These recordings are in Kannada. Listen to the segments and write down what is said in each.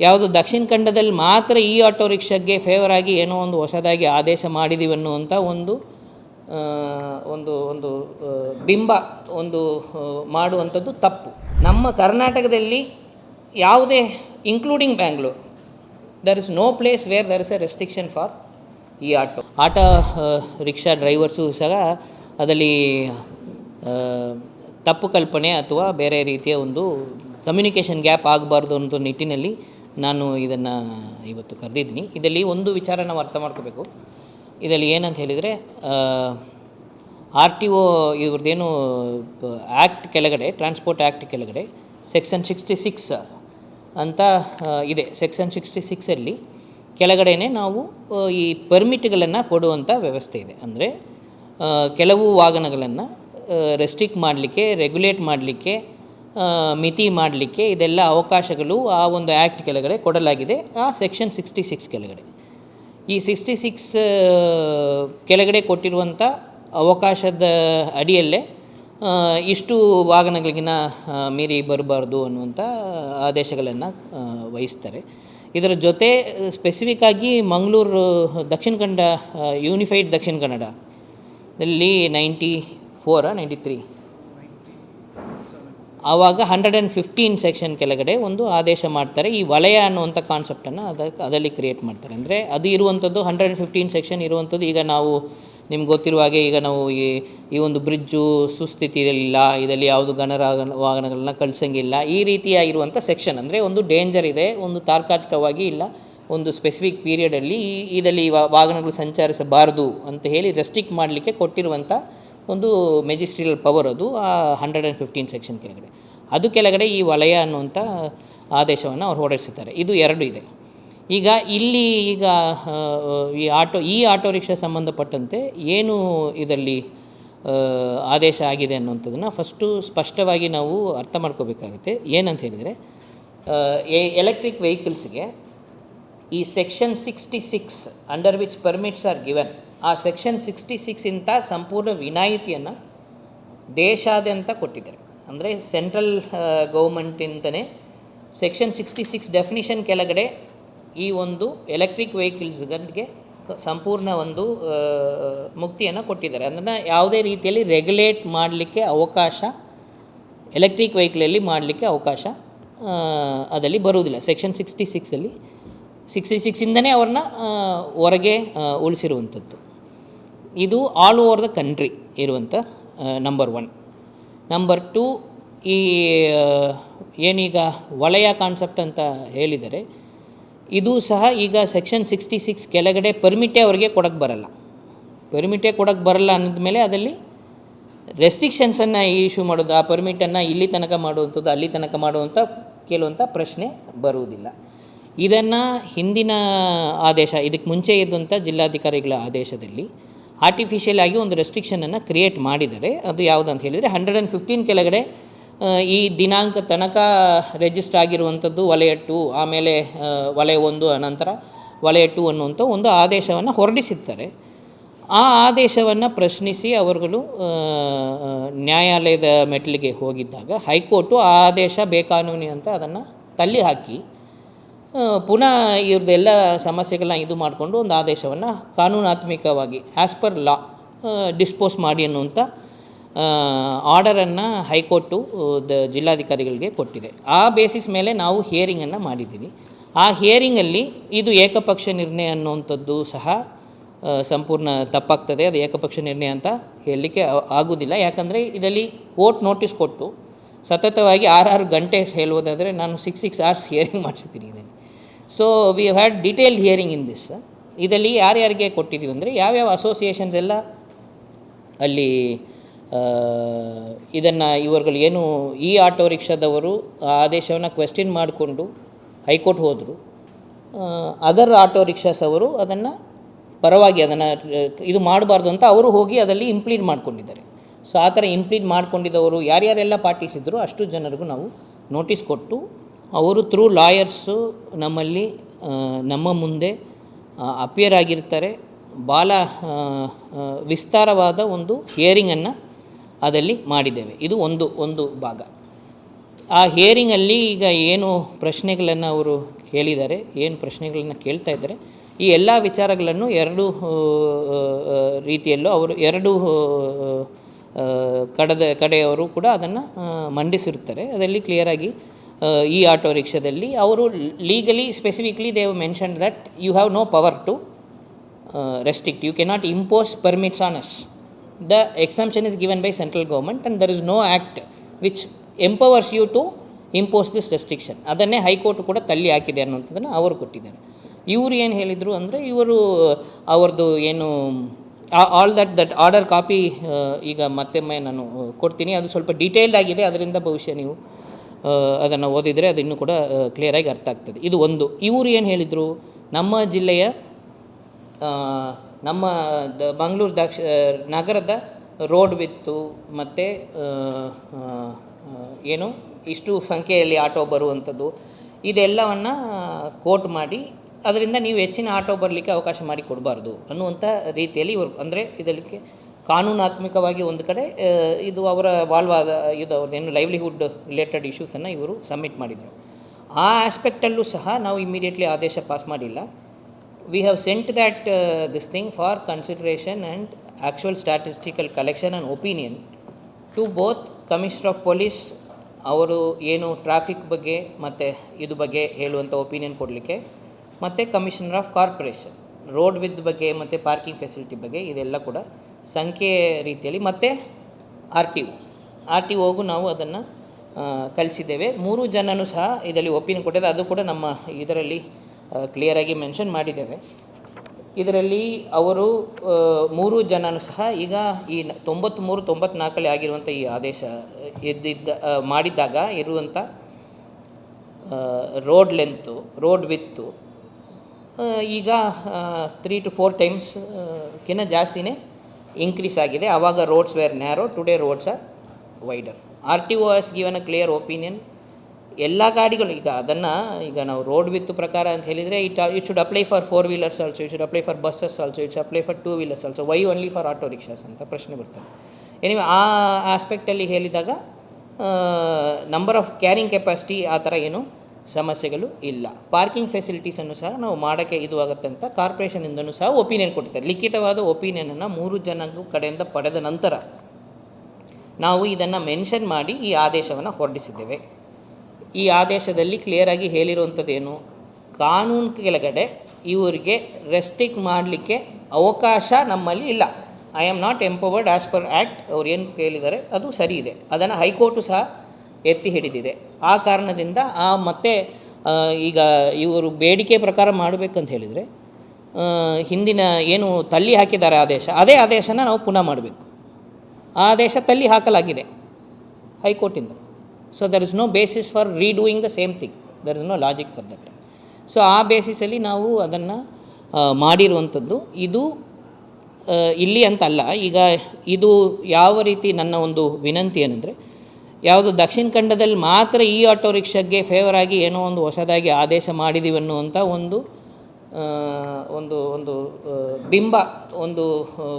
ಯಾವುದು ದಕ್ಷಿಣ ಕನ್ನಡದಲ್ಲಿ ಮಾತ್ರ ಈ ಆಟೋ ರಿಕ್ಷಾಗೆ ಫೇವರ್ ಆಗಿ ಏನೋ ಒಂದು ಹೊಸದಾಗಿ ಆದೇಶ ಮಾಡಿದೀವಿ ಅನ್ನುವಂಥ ಒಂದು ಒಂದು ಒಂದು ಬಿಂಬ ಒಂದು ಮಾಡುವಂಥದ್ದು ತಪ್ಪು. ನಮ್ಮ ಕರ್ನಾಟಕದಲ್ಲಿ ಯಾವುದೇ including Bangalore there is no place where there is a restriction for ಈ ಆಟೋ. ಆಟೋ ರಿಕ್ಷಾ ಡ್ರೈವರ್ಸು ಸಹ ಅದರಲ್ಲಿ ತಪ್ಪು ಕಲ್ಪನೆ ಅಥವಾ ಬೇರೆ ರೀತಿಯ ಒಂದು ಕಮ್ಯುನಿಕೇಷನ್ ಗ್ಯಾಪ್ ಆಗಬಾರ್ದು ಅನ್ನೋ ನಿಟ್ಟಿನಲ್ಲಿ ನಾನು ಇದನ್ನು ಇವತ್ತು ಕರೆದಿದ್ದೀನಿ. ಇದರಲ್ಲಿ ಒಂದು ವಿಚಾರ ನಾವು ಅರ್ಥ ಮಾಡ್ಕೋಬೇಕು. ಇದರಲ್ಲಿ ಏನಂತ ಹೇಳಿದರೆ ಆರ್ ಟಿ ಒ ಇವ್ರದ್ದೇನು ಆ್ಯಕ್ಟ್ ಕೆಳಗಡೆ, ಟ್ರಾನ್ಸ್ಪೋರ್ಟ್ ಆ್ಯಕ್ಟ್ ಕೆಳಗಡೆ ಸೆಕ್ಷನ್ ಸಿಕ್ಸ್ಟಿ ಸಿಕ್ಸ್ ಅಂತ ಇದೆ. ಸೆಕ್ಷನ್ ಸಿಕ್ಸ್ಟಿ ಸಿಕ್ಸಲ್ಲಿ ಕೆಳಗಡೆನೆ ನಾವು ಈ ಪರ್ಮಿಟ್ಗಳನ್ನು ಕೊಡುವಂಥ ವ್ಯವಸ್ಥೆ ಇದೆ. ಅಂದರೆ ಕೆಲವು ವಾಹನಗಳನ್ನು ರೆಸ್ಟ್ರಿಕ್ಟ್ ಮಾಡಲಿಕ್ಕೆ, ರೆಗ್ಯುಲೇಟ್ ಮಾಡಲಿಕ್ಕೆ ಮಿತಿ ಮಾಡಲಿಕ್ಕೆ ಇದೆಲ್ಲ ಅವಕಾಶಗಳು ಆ ಒಂದು ಆ್ಯಕ್ಟ್ ಕೆಳಗಡೆ ಕೊಡಲಾಗಿದೆ, ಆ ಸೆಕ್ಷನ್ ಸಿಕ್ಸ್ಟಿ ಸಿಕ್ಸ್ ಕೆಳಗಡೆ. ಈ ಸಿಕ್ಸ್ಟಿ ಸಿಕ್ಸ್ ಕೆಳಗಡೆ ಕೊಟ್ಟಿರುವಂಥ ಅವಕಾಶದ ಅಡಿಯಲ್ಲೇ ಇಷ್ಟು ವಾಹನಗಳಿಗಿನ ಮೀರಿ ಬರಬಾರ್ದು ಅನ್ನುವಂಥ ಆದೇಶಗಳನ್ನು ವಹಿಸ್ತಾರೆ. ಇದರ ಜೊತೆ ಸ್ಪೆಸಿಫಿಕ್ ಆಗಿ ಮಂಗಳೂರು, ದಕ್ಷಿಣ ಕನ್ನಡ ಯೂನಿಫೈಡ್ ದಕ್ಷಿಣ ಕನ್ನಡ ಇಲ್ಲಿ ನೈಂಟಿ ಫೋರಾ ನೈಂಟಿ ತ್ರೀ ಆವಾಗ ಹಂಡ್ರೆಡ್ ಆ್ಯಂಡ್ ಫಿಫ್ಟೀನ್ ಸೆಕ್ಷನ್ ಕೆಳಗಡೆ ಒಂದು ಆದೇಶ ಮಾಡ್ತಾರೆ. ಈ ವಲಯ ಅನ್ನುವಂಥ ಕಾನ್ಸೆಪ್ಟನ್ನು ಅದಕ್ಕೆ ಅದರಲ್ಲಿ ಕ್ರಿಯೇಟ್ ಮಾಡ್ತಾರೆ. ಅಂದರೆ ಅದು ಇರುವಂಥದ್ದು ಹಂಡ್ರೆಡ್ ಆ್ಯಂಡ್ ಫಿಫ್ಟೀನ್ ಸೆಕ್ಷನ್ ಇರುವಂಥದ್ದು ಈಗ ನಾವು ನಿಮ್ಗೆ ಗೊತ್ತಿರುವ ಹಾಗೆ ಈಗ ನಾವು ಈ ಈ ಒಂದು ಬ್ರಿಡ್ಜು ಸುಸ್ಥಿತಿಯಲ್ಲಿಲ್ಲ ಇದರಲ್ಲಿ ಯಾವುದು ಗಣರ ವಾಹನಗಳನ್ನ ಕಳ್ಸಂಗಿಲ್ಲ, ಈ ರೀತಿಯಾಗಿರುವಂಥ ಸೆಕ್ಷನ್ ಅಂದರೆ ಒಂದು ಡೇಂಜರ್ ಇದೆ, ಒಂದು ತಾರ್ಕಾಲಿಕವಾಗಿ ಇಲ್ಲ, ಒಂದು ಸ್ಪೆಸಿಫಿಕ್ ಪೀರಿಯಡಲ್ಲಿ ಈ, ಇದರಲ್ಲಿ ವಾಹನಗಳು ಸಂಚರಿಸಬಾರದು ಅಂತ ಹೇಳಿ ರೆಸ್ಟ್ರಿಕ್ಟ್ ಮಾಡಲಿಕ್ಕೆ ಕೊಟ್ಟಿರುವಂಥ ಒಂದು ಮೆಜಿಸ್ಟ್ರಿಯಲ್ ಪವರ್ ಅದು, ಆ ಹಂಡ್ರೆಡ್ ಆ್ಯಂಡ್ ಫಿಫ್ಟೀನ್ ಸೆಕ್ಷನ್ ಕೆಳಗಡೆ. ಅದು ಕೆಳಗಡೆ ಈ ವಲಯ ಅನ್ನುವಂಥ ಆದೇಶವನ್ನು ಅವ್ರು ಹೊರಡಿಸುತ್ತಾರೆ. ಇದು ಎರಡು ಇದೆ. ಈಗ ಇಲ್ಲಿ ಈಗ ಈ ಆಟೋ ಈ ಆಟೋ ರಿಕ್ಷಾ ಸಂಬಂಧಪಟ್ಟಂತೆ ಏನು ಇದರಲ್ಲಿ ಆದೇಶ ಆಗಿದೆ ಅನ್ನುವಂಥದ್ದನ್ನು ಫಸ್ಟು ಸ್ಪಷ್ಟವಾಗಿ ನಾವು ಅರ್ಥ ಮಾಡ್ಕೋಬೇಕಾಗುತ್ತೆ. ಏನಂತ ಹೇಳಿದರೆ ಎಲೆಕ್ಟ್ರಿಕ್ ವೆಹಿಕಲ್ಸ್ಗೆ ಈ section sixty six under which permits are given ಆ ಸೆಕ್ಷನ್ ಸಿಕ್ಸ್ಟಿ ಸಿಕ್ಸಿಂತ ಸಂಪೂರ್ಣ ವಿನಾಯಿತಿಯನ್ನು ದೇಶಾದ್ಯಂತ ಕೊಟ್ಟಿದ್ದಾರೆ. ಅಂದರೆ ಸೆಂಟ್ರಲ್ ಗೌರ್ಮೆಂಟಿಂದನೇ ಸೆಕ್ಷನ್ ಸಿಕ್ಸ್ಟಿ ಸಿಕ್ಸ್ ಡೆಫಿನಿಷನ್ ಕೆಳಗಡೆ ಈ ಒಂದು ಎಲೆಕ್ಟ್ರಿಕ್ ವೆಹಿಕಲ್ಸ್ಗಳಿಗೆ ಸಂಪೂರ್ಣ ಒಂದು ಮುಕ್ತಿಯನ್ನು ಕೊಟ್ಟಿದ್ದಾರೆ. ಅದನ್ನು ಯಾವುದೇ ರೀತಿಯಲ್ಲಿ ರೆಗ್ಯುಲೇಟ್ ಮಾಡಲಿಕ್ಕೆ ಅವಕಾಶ ಎಲೆಕ್ಟ್ರಿಕ್ ವೆಹಿಕಲಲ್ಲಿ ಮಾಡಲಿಕ್ಕೆ ಅವಕಾಶ ಅದರಲ್ಲಿ ಬರುವುದಿಲ್ಲ. ಸೆಕ್ಷನ್ ಸಿಕ್ಸ್ಟಿ ಸಿಕ್ಸಲ್ಲಿ ಸಿಕ್ಸ್ಟಿ ಸಿಕ್ಸಿಂದನೇ ಅವ್ರನ್ನ ಹೊರಗೆ ಉಳಿಸಿರುವಂಥದ್ದು. ಇದು ಆಲ್ ಓವರ್ ದ ಕಂಟ್ರಿ ಇರುವಂಥ ನಂಬರ್ ಒನ್ ನಂಬರ್ ಟು ಈ ಏನೀಗ ವಲಯ ಕಾನ್ಸೆಪ್ಟ್ ಅಂತ ಹೇಳಿದರೆ, ಇದು ಸಹ ಈಗ ಸೆಕ್ಷನ್ ಸಿಕ್ಸ್ಟಿ ಸಿಕ್ಸ್ ಕೆಳಗಡೆ ಪರ್ಮಿಟೇ ಅವರಿಗೆ ಕೊಡೋಕ್ಕೆ ಬರಲ್ಲ. ಪರ್ಮಿಟೇ ಕೊಡೋಕ್ಕೆ ಬರಲ್ಲ ಮೇಲೆ ಅದರಲ್ಲಿ ರೆಸ್ಟ್ರಿಕ್ಷನ್ಸನ್ನು ಇಶ್ಯೂ ಮಾಡೋದು, ಆ ಪರ್ಮಿಟನ್ನು ಇಲ್ಲಿ ತನಕ ಮಾಡುವಂಥದ್ದು, ಅಲ್ಲಿ ತನಕ ಮಾಡುವಂಥ ಕೇಳುವಂಥ ಪ್ರಶ್ನೆ ಬರುವುದಿಲ್ಲ. ಇದನ್ನು ಹಿಂದಿನ ಆದೇಶ ಇದಕ್ಕೆ ಮುಂಚೆ ಇದ್ದಂಥ ಜಿಲ್ಲಾಧಿಕಾರಿಗಳ ಆದೇಶದಲ್ಲಿ ಆರ್ಟಿಫಿಷಿಯಲ್ ಆಗಿ ಒಂದು ರೆಸ್ಟ್ರಿಕ್ಷನನ್ನು ಕ್ರಿಯೇಟ್ ಮಾಡಿದ್ದಾರೆ ಅದು ಯಾವುದು ಅಂತ ಹೇಳಿದರೆ ಹಂಡ್ರೆಡ್ ಆ್ಯಂಡ್ ಫಿಫ್ಟೀನ್ ಕೆಳಗಡೆ ಈ ದಿನಾಂಕ ತನಕ ರಿಜಿಸ್ಟರ್ ಆಗಿರುವಂಥದ್ದು ವಲಯ ಟು ಆಮೇಲೆ ವಲಯ ಒಂದು ಅನಂತರ ವಲಯ ಟು ಅನ್ನುವಂಥ ಒಂದು ಆದೇಶವನ್ನು ಹೊರಡಿಸಿರ್ತಾರೆ. ಆ ಆದೇಶವನ್ನು ಪ್ರಶ್ನಿಸಿ ಅವರುಗಳು ನ್ಯಾಯಾಲಯದ ಮೆಟ್ಲಿಗೆ ಹೋಗಿದ್ದಾಗ ಹೈಕೋರ್ಟು ಆ ಆದೇಶ ಬೇಕಾನೂನಿ ಅಂತ ಅದನ್ನು ತಳ್ಳಿ ಹಾಕಿ ಪುನಃ ಇವ್ರದ್ದೆಲ್ಲ ಸಮಸ್ಯೆಗಳನ್ನ ಇದು ಮಾಡಿಕೊಂಡು ಒಂದು ಆದೇಶವನ್ನು ಕಾನೂನಾತ್ಮಕವಾಗಿ ಆ್ಯಸ್ ಪರ್ ಲಾ ಡಿಸ್ಪೋಸ್ ಮಾಡಿ ಅನ್ನುವಂಥ ಆರ್ಡರನ್ನು ಹೈಕೋರ್ಟು ದ ಜಿಲ್ಲಾಧಿಕಾರಿಗಳಿಗೆ ಕೊಟ್ಟಿದೆ. ಆ ಬೇಸಿಸ್ ಮೇಲೆ ನಾವು ಹಿಯರಿಂಗನ್ನು ಮಾಡಿದ್ದೀವಿ. ಆ ಹಿಯರಿಂಗಲ್ಲಿ ಇದು ಏಕಪಕ್ಷ ನಿರ್ಣಯ ಅನ್ನುವಂಥದ್ದು ಸಹ ಸಂಪೂರ್ಣ ತಪ್ಪಾಗ್ತದೆ. ಅದು ಏಕಪಕ್ಷ ನಿರ್ಣಯ ಅಂತ ಹೇಳಲಿಕ್ಕೆ ಆಗೋದಿಲ್ಲ. ಯಾಕಂದರೆ ಇದರಲ್ಲಿ ಕೋರ್ಟ್ ನೋಟಿಸ್ ಕೊಟ್ಟು ಸತತವಾಗಿ ಆರಾರು ಗಂಟೆ ಹೇಳುವುದಾದರೆ ನಾನು ಸಿಕ್ಸ್ ಸಿಕ್ಸ್ ಅವರ್ಸ್ ಹಿಯರಿಂಗ್ ಮಾಡಿಸ್ತೀನಿ ಇದರಲ್ಲಿ. So we had detail hearing in this ಇದರಲ್ಲಿ ಯಾರ್ಯಾರಿಗೆ ಕೊಟ್ಟಿದ್ದೀವಿ ಅಂದರೆ ಯಾವ್ಯಾವ ಅಸೋಸಿಯೇಷನ್ಸ್ ಎಲ್ಲ ಅಲ್ಲಿ ಇದನ್ನು ಇವರುಗಳು ಏನು ಈ ಆಟೋ ರಿಕ್ಷಾದವರು ಆ ಆದೇಶವನ್ನು ಕ್ವೆಶ್ಚನ್ ಮಾಡಿಕೊಂಡು ಹೈಕೋರ್ಟ್ ಹೋದರು. ಅದರ್ ಆಟೋ ರಿಕ್ಷಾಸ್ ಅವರು ಅದನ್ನು ಪರವಾಗಿ ಅದನ್ನು, ಇದು ಮಾಡಬಾರ್ದು ಅಂತ ಅವರು ಹೋಗಿ ಅದರಲ್ಲಿ ಇಂಪ್ಲೀಟ್ ಮಾಡ್ಕೊಂಡಿದ್ದಾರೆ. ಸೊ ಆ ಥರ ಇಂಪ್ಲೀಟ್ ಮಾಡ್ಕೊಂಡಿದ್ದವರು ಯಾರ್ಯಾರೆಲ್ಲ ಪಾರ್ಟಿಸಿದ್ರು ಅಷ್ಟು ಜನರಿಗೂ ನಾವು ನೋಟಿಸ್ ಕೊಟ್ಟು ಅವರು ಥ್ರೂ ಲಾಯರ್ಸು ನಮ್ಮಲ್ಲಿ ನಮ್ಮ ಮುಂದೆ ಅಪಿಯರ್ ಆಗಿರ್ತಾರೆ. ಆ, ವಿಸ್ತಾರವಾದ ಒಂದು ಹಿಯರಿಂಗನ್ನು ಅದಲ್ಲಿ ಮಾಡಿದ್ದೇವೆ. ಇದು ಒಂದು ಒಂದು ಭಾಗ. ಆ ಹಿಯರಿಂಗಲ್ಲಿ ಈಗ ಏನು ಪ್ರಶ್ನೆಗಳನ್ನು ಅವರು ಕೇಳಿದ್ದಾರೆ ಏನು ಪ್ರಶ್ನೆಗಳನ್ನ ಕೇಳ್ತಾ ಇದ್ದಾರೆ ಈ ಎಲ್ಲ ವಿಚಾರಗಳನ್ನು ಎರಡು ರೀತಿಯಲ್ಲೂ ಅವರು ಎರಡು ಕಡದ ಕಡೆಯವರು ಕೂಡ ಅದನ್ನು ಮಂಡಿಸಿರುತ್ತಾರೆ. ಅದರಲ್ಲಿ ಕ್ಲಿಯರಾಗಿ ಈ ಆಟೋ ರಿಕ್ಷಾದಲ್ಲಿ ಅವರು legally specifically they mention that you have no power to restrict you cannot impose permits on us the exemption is given by central government and there is no act which empowers you to impose this restriction ಅದನ್ನೇ ಹೈಕೋರ್ಟ್ ಕೂಡ ತಳ್ಳಿ ಹಾಕಿದೆ ಅನ್ನುವಂಥದ್ದನ್ನು ಅವರು ಕೊಟ್ಟಿದ್ದಾರೆ. ಇವರು ಏನು ಹೇಳಿದರು ಅಂದರೆ ಇವರು ಅವ್ರದ್ದು ಏನು all that that order copy ಈಗ ಮತ್ತೊಮ್ಮೆ ನಾನು ಕೊಡ್ತೀನಿ. ಅದು ಸ್ವಲ್ಪ ಡೀಟೇಲ್ಡ್ ಆಗಿದೆ. ಅದರಿಂದ ಬಹುಶಃ ನೀವು ಅದನ್ನು ಓದಿದರೆ ಅದು ಇನ್ನೂ ಕೂಡ ಕ್ಲಿಯರಾಗಿ ಅರ್ಥ ಆಗ್ತದೆ. ಇದು ಒಂದು. ಇವರು ಏನು ಹೇಳಿದರು? ನಮ್ಮ ಜಿಲ್ಲೆಯ ನಮ್ಮ ದ, ಮಂಗಳೂರು ದಕ್ಷ ನಗರದ ರೋಡ್ ಬಿತ್ತು ಮತ್ತು ಏನು, ಇಷ್ಟು ಸಂಖ್ಯೆಯಲ್ಲಿ ಆಟೋ ಬರುವಂಥದ್ದು ಇದೆಲ್ಲವನ್ನು ಕೋಟ್ ಮಾಡಿ, ಅದರಿಂದ ನೀವು ಹೆಚ್ಚಿನ ಆಟೋ ಬರಲಿಕ್ಕೆ ಅವಕಾಶ ಮಾಡಿ ಕೊಡಬಾರ್ದು ಅನ್ನುವಂಥ ರೀತಿಯಲ್ಲಿ ಇವರು, ಅಂದರೆ ಇದಕ್ಕೆ ಕಾನೂನಾತ್ಮಕವಾಗಿ ಒಂದು ಕಡೆ ಇದು ಅವರ ವಾಲ್ವಾದ, ಇದು ಅವ್ರದ್ದೇನು ಲೈವ್ಲಿಹುಡ್ ರಿಲೇಟೆಡ್ ಇಶ್ಯೂಸನ್ನು ಇವರು ಸಬ್ಮಿಟ್ ಮಾಡಿದರು. ಆ ಆಸ್ಪೆಕ್ಟಲ್ಲೂ ಸಹ ನಾವು ಇಮಿಡಿಯೇಟ್ಲಿ ಆದೇಶ ಪಾಸ್ ಮಾಡಿಲ್ಲ. We have sent that this thing for for and and statistical collection and opinion to both both of police ಅವರು ಏನು ಟ್ರಾಫಿಕ್ ಬಗ್ಗೆ ಮತ್ತು ಇದು ಬಗ್ಗೆ ಹೇಳುವಂಥ ಒಪಿನಿಯನ್ ಕೊಡಲಿಕ್ಕೆ ಮತ್ತು commissioner of corporation road with ಬಗ್ಗೆ ಮತ್ತು ಪಾರ್ಕಿಂಗ್ ಫೆಸಿಲಿಟಿ ಬಗ್ಗೆ ಇದೆಲ್ಲ ಕೂಡ ಸಂಖ್ಯೆ ರೀತಿಯಲ್ಲಿ ಮತ್ತು R T O R T ಒಗೂ ನಾವು ಅದನ್ನು ಕಲಿಸಿದ್ದೇವೆ. ಮೂರು ಜನನೂ ಸಹ ಇದರಲ್ಲಿ ಒಪ್ಪಿನ ಕೊಟ್ಟಿದೆ ಅದು ಕೂಡ ನಮ್ಮ ಇದರಲ್ಲಿ ಕ್ಲಿಯರಾಗಿ ಮೆನ್ಷನ್ ಮಾಡಿದ್ದೇವೆ. ಇದರಲ್ಲಿ ಅವರು ಮೂರು ಜನನೂ ಸಹ ಈಗ ಈ ತೊಂಬತ್ತ್ಮೂರು ತೊಂಬತ್ನಾಲ್ಕಲ್ಲಿ ಆಗಿರುವಂಥ ಈ ಆದೇಶ ಇದ್ದಿದ್ದ ಆ, ಮಾಡಿದ್ದಾಗ ಇರುವಂಥ ರೋಡ್ ಲೆಂತು ರೋಡ್ ವಿತ್ತು ಈಗ ತ್ರೀ ಟು ಫೋರ್ ಟೈಮ್ಸ್ ಕಿನ್ನ ಜಾಸ್ತಿನೇ ಇನ್ಕ್ರೀಸ್ ಆಗಿದೆ. ಆವಾಗ roads were narrow today roads are wider R T O s given a clear opinion ಎಲ್ಲ ಗಾಡಿಗಳು ಈಗ ಅದನ್ನು ಈಗ ನಾವು ರೋಡ್ ವಿತ್ ಪ್ರಕಾರ ಅಂತ ಹೇಳಿದರೆ it it should apply for four wheelers also it should apply for buses also it's apply for two wheelers also why only for auto rickshaws ಅಂತ ಪ್ರಶ್ನೆ ಬರ್ತದೆ. ಎನಿವೆ ಆ ಆಸ್ಪೆಕ್ಟಲ್ಲಿ ಹೇಳಿದಾಗ ನಂಬರ್ ಆಫ್ ಕ್ಯಾರಿಂಗ್ ಕೆಪಾಸಿಟಿ ಆ ಥರ ಏನು ಸಮಸ್ಯೆಗಳು ಇಲ್ಲ. ಪಾರ್ಕಿಂಗ್ ಫೆಸಿಲಿಟೀಸನ್ನು ಸಹ ನಾವು ಮಾಡೋಕ್ಕೆ ಇದು ಆಗುತ್ತೆ ಅಂತ ಕಾರ್ಪೊರೇಷನಿಂದನೂ ಸಹ ಒಪಿನಿಯನ್ ಕೊಟ್ಟಿದ್ದಾರೆ. ಲಿಖಿತವಾದ ಒಪಿನಿಯನನ್ನು ಮೂರು ಜನ ಕಡೆಯಿಂದ ಪಡೆದ ನಂತರ ನಾವು ಇದನ್ನು ಮೆನ್ಷನ್ ಮಾಡಿ ಈ ಆದೇಶವನ್ನು ಹೊರಡಿಸಿದ್ದೇವೆ. ಈ ಆದೇಶದಲ್ಲಿ ಕ್ಲಿಯರಾಗಿ ಹೇಳಿರುವಂಥದ್ದೇನು ಕಾನೂನು ಕೆಳಗಡೆ ಇವರಿಗೆ ರೆಸ್ಟ್ರಿಕ್ಟ್ ಮಾಡಲಿಕ್ಕೆ ಅವಕಾಶ ನಮ್ಮಲ್ಲಿ ಇಲ್ಲ. I am not empowered as per act ಅವ್ರು ಏನು ಕೇಳಿದ್ದಾರೆ? ಅದು ಸರಿ ಇದೆ. ಅದನ್ನು ಹೈಕೋರ್ಟು ಸಹ ಎತ್ತಿ ಹಿಡಿದಿದೆ. ಆ ಕಾರಣದಿಂದ, ಆ ಮತ್ತೆ ಈಗ ಇವರು ಬೇಡಿಕೆ ಪ್ರಕಾರ ಮಾಡಬೇಕಂತ ಹೇಳಿದರೆ ಹಿಂದಿನ ಏನು ತಳ್ಳಿ ಹಾಕಿದ್ದಾರೆ ಆದೇಶ, ಅದೇ ಆದೇಶನ ನಾವು ಪುನಃ ಮಾಡಬೇಕು. ಆ ಆದೇಶ ತಳ್ಳಿ ಹಾಕಲಾಗಿದೆ ಹೈಕೋರ್ಟಿಂದ. So there is no basis for redoing the same thing there is no logic for that so ಆ ಬೇಸಿಸಲ್ಲಿ ನಾವು ಅದನ್ನು ಮಾಡಿರುವಂಥದ್ದು, ಇದು ಇಲ್ಲಿ ಅಂತಲ್ಲ ಈಗ ಇದು ಯಾವ ರೀತಿ ನನ್ನ ಒಂದು ವಿನಂತಿ ಏನಂದರೆ ಯಾವುದು ದಕ್ಷಿಣ ಖಂಡದಲ್ಲಿ ಮಾತ್ರ ಈ ಆಟೋ ರಿಕ್ಷಾಗೆ ಫೇವರ್ ಆಗಿ ಏನೋ ಒಂದು ಹೊಸದಾಗಿ ಆದೇಶ ಮಾಡಿದ್ದೀವಿ ಅನ್ನುವಂಥ ಒಂದು ಒಂದು ಒಂದು ಬಿಂಬ, ಒಂದು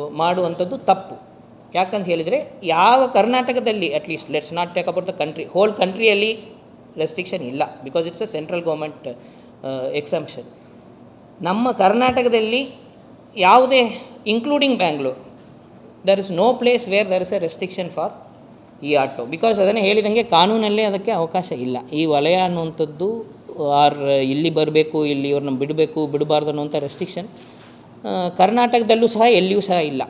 ಮಾಡುವಂಥದ್ದು ತಪ್ಪು. ಯಾಕಂತ ಹೇಳಿದರೆ ಯಾವ ಕರ್ನಾಟಕದಲ್ಲಿ at least let's not take about the country whole ಕಂಟ್ರಿಯಲ್ಲಿ restriction ಇಲ್ಲ because it's a central government exemption ನಮ್ಮ ಕರ್ನಾಟಕದಲ್ಲಿ ಯಾವುದೇ including Bangalore there is no place where there is a restriction for ಈ ಆಟೋ. ಬಿಕಾಸ್ ಅದನ್ನು ಹೇಳಿದಂಗೆ ಕಾನೂನಲ್ಲೇ ಅದಕ್ಕೆ ಅವಕಾಶ ಇಲ್ಲ. ಈ ವಲಯ ಅನ್ನುವಂಥದ್ದು ಆರ್ ಇಲ್ಲಿ ಬರಬೇಕು, ಇಲ್ಲಿ ಇವ್ರನ್ನ ಬಿಡಬೇಕು, ಬಿಡಬಾರ್ದು ಅನ್ನುವಂಥ ರೆಸ್ಟ್ರಿಕ್ಷನ್ ಕರ್ನಾಟಕದಲ್ಲೂ ಸಹ ಎಲ್ಲಿಯೂ ಸಹ ಇಲ್ಲ.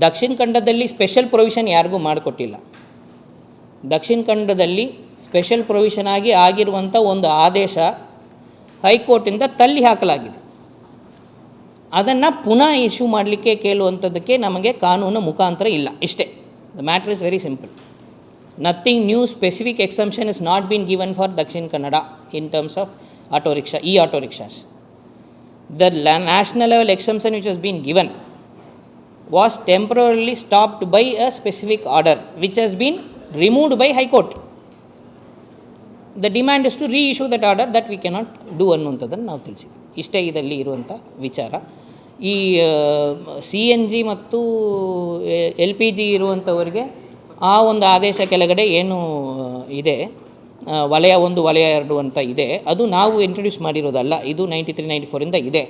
ದಕ್ಷಿಣ ಕನ್ನಡದಲ್ಲಿ ಸ್ಪೆಷಲ್ ಪ್ರೊವಿಷನ್ ಯಾರಿಗೂ ಮಾಡಿಕೊಟ್ಟಿಲ್ಲ. ದಕ್ಷಿಣ ಕನ್ನಡದಲ್ಲಿ ಸ್ಪೆಷಲ್ ಪ್ರೊವಿಷನ್ ಆಗಿ ಆಗಿರುವಂಥ ಒಂದು ಆದೇಶ ಹೈಕೋರ್ಟಿಂದ ತಳ್ಳಿ ಹಾಕಲಾಗಿದೆ. ಅದನ್ನು ಪುನಃ ಇಶ್ಯೂ ಮಾಡಲಿಕ್ಕೆ ಕೇಳುವಂಥದ್ದಕ್ಕೆ ನಮಗೆ ಕಾನೂನು ಮುಖಾಂತರ ಇಲ್ಲ, ಇಷ್ಟೇ. Matter is very simple nothing new specific exemption is not been given for Dakshina Kannada in terms of auto rickshaw ಈ auto rickshaws the national level exemption which has been given was temporarily stopped by a specific order, which has been removed by High Court. Demand is to reissue that order that we cannot do ಅನ್ನುವಂಥದ್ದನ್ನು ನಾವು ತಿಳಿಸಿದ್ವಿ. ಇಷ್ಟೇ ಇದರಲ್ಲಿ ಇರುವಂಥ ವಿಚಾರ. ಈ ಸಿ ಎನ್ ಜಿ ಮತ್ತು ಎಲ್ ಪಿ ಜಿ ಇರುವಂಥವರಿಗೆ ಆ ಒಂದು ಆದೇಶ ಕೆಳಗಡೆ ಏನು ಇದೆ ವಲಯ ಒಂದು, ವಲಯ ಎರಡು ಅಂತ ಇದೆ. ಅದು ನಾವು ಇಂಟ್ರೊಡ್ಯೂಸ್ ಮಾಡಿರೋದಲ್ಲ. ಇದು ನೈಂಟಿ ತ್ರೀ ನೈಂಟಿ ಫೋರಿಂದ ಇದೆ.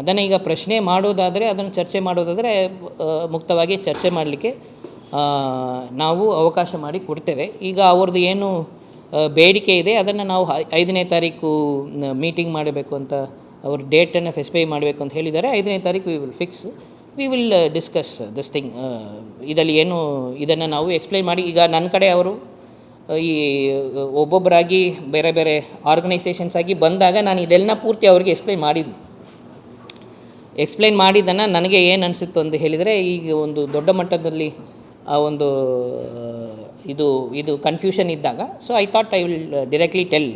ಅದನ್ನು ಈಗ ಪ್ರಶ್ನೆ ಮಾಡೋದಾದರೆ, ಅದನ್ನು ಚರ್ಚೆ ಮಾಡೋದಾದರೆ ಮುಕ್ತವಾಗಿ ಚರ್ಚೆ ಮಾಡಲಿಕ್ಕೆ ನಾವು ಅವಕಾಶ ಮಾಡಿ ಕೊಡ್ತೇವೆ. ಈಗ ಅವ್ರದ್ದು ಏನು ಬೇಡಿಕೆ ಇದೆ, ಅದನ್ನು ನಾವು ಐದನೇ ತಾರೀಕು ಮೀಟಿಂಗ್ ಮಾಡಬೇಕು ಅಂತ ಅವ್ರ ಡೇಟನ್ನು ಫೆಸ್ಪೈ ಮಾಡಬೇಕು ಅಂತ ಹೇಳಿದ್ದಾರೆ. ಐದನೇ ತಾರೀಕು we will fix we will discuss this thing ಇದರಲ್ಲಿ ಏನು ಇದನ್ನು ನಾವು ಎಕ್ಸ್ಪ್ಲೈನ್ ಮಾಡಿ, ಈಗ ನನ್ನ ಕಡೆ ಅವರು ಈ ಒಬ್ಬೊಬ್ಬರಾಗಿ ಬೇರೆ ಬೇರೆ ಆರ್ಗನೈಸೇಷನ್ಸ್ ಆಗಿ ಬಂದಾಗ ನಾನು ಇದೆಲ್ಲ ಪೂರ್ತಿ ಅವರಿಗೆ ಎಕ್ಸ್ಪ್ಲೈನ್ ಮಾಡಿದ್ದು ಎಕ್ಸ್ಪ್ಲೈನ್ ಮಾಡಿದ್ದನ್ನು ನನಗೆ ಏನು ಅನಿಸುತ್ತೆ ಅಂತ ಹೇಳಿದರೆ, ಈಗ ಒಂದು ದೊಡ್ಡ ಮಟ್ಟದಲ್ಲಿ ಆ ಒಂದು ಇದು ಇದು ಕನ್ಫ್ಯೂಷನ್ ಇದ್ದಾಗ so I thought I will directly tell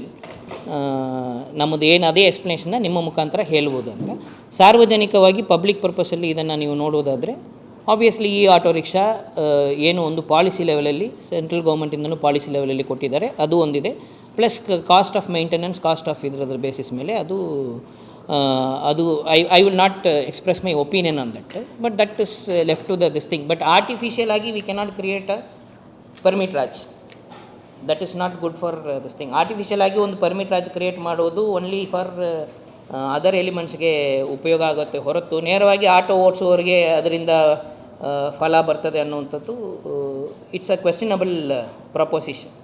ನಮ್ಮದು ಏನು ಅದೇ ಎಕ್ಸ್ಪ್ಲನೇಷನ್ನ ನಿಮ್ಮ ಮುಖಾಂತರ ಹೇಳ್ಬೋದು ಅಂತ. ಸಾರ್ವಜನಿಕವಾಗಿ ಪಬ್ಲಿಕ್ ಪರ್ಪಸಲ್ಲಿ ಇದನ್ನು ನೀವು ನೋಡೋದಾದರೆ ಆಬ್ವಿಯಸ್ಲಿ ಈ ಆಟೋ ರಿಕ್ಷಾ ಏನು ಒಂದು ಪಾಲಿಸಿ ಲೆವೆಲಲ್ಲಿ ಸೆಂಟ್ರಲ್ ಗೌರ್ಮೆಂಟಿಂದನೂ ಪಾಲಿಸಿ ಲೆವೆಲಲ್ಲಿ ಕೊಟ್ಟಿದ್ದಾರೆ. ಅದು ಒಂದಿದೆ. Plus cost of maintenance cost of ಇದರದ್ರ basis ಮೇಲೆ ಅದು ಅದು I I will not express my opinion on that but that is left to the this thing but artificial ಆಗಿ we cannot create a permit raj that is not good for this thing artificial ಆಗಿ ಒಂದು ಪರ್ಮಿಟ್ ರಾಜ್ ಕ್ರಿಯೇಟ್ ಮಾಡೋದು ಓನ್ಲಿ ಫಾರ್ ಅದರ್ ಎಲಿಮೆಂಟ್ಸ್ಗೆ ಉಪಯೋಗ ಆಗುತ್ತೆ ಹೊರತು. ನೇರವಾಗಿ ಆಟೋ ಓಡಿಸೋರಿಗೆ ಅದರಿಂದ ಫಲ ಬರ್ತದೆ ಅನ್ನುವಂಥದ್ದು ಇಟ್ಸ್ ಅ ಕ್ವೆಶ್ಚನಬಲ್ ಪ್ರಪೋಸಿಷನ್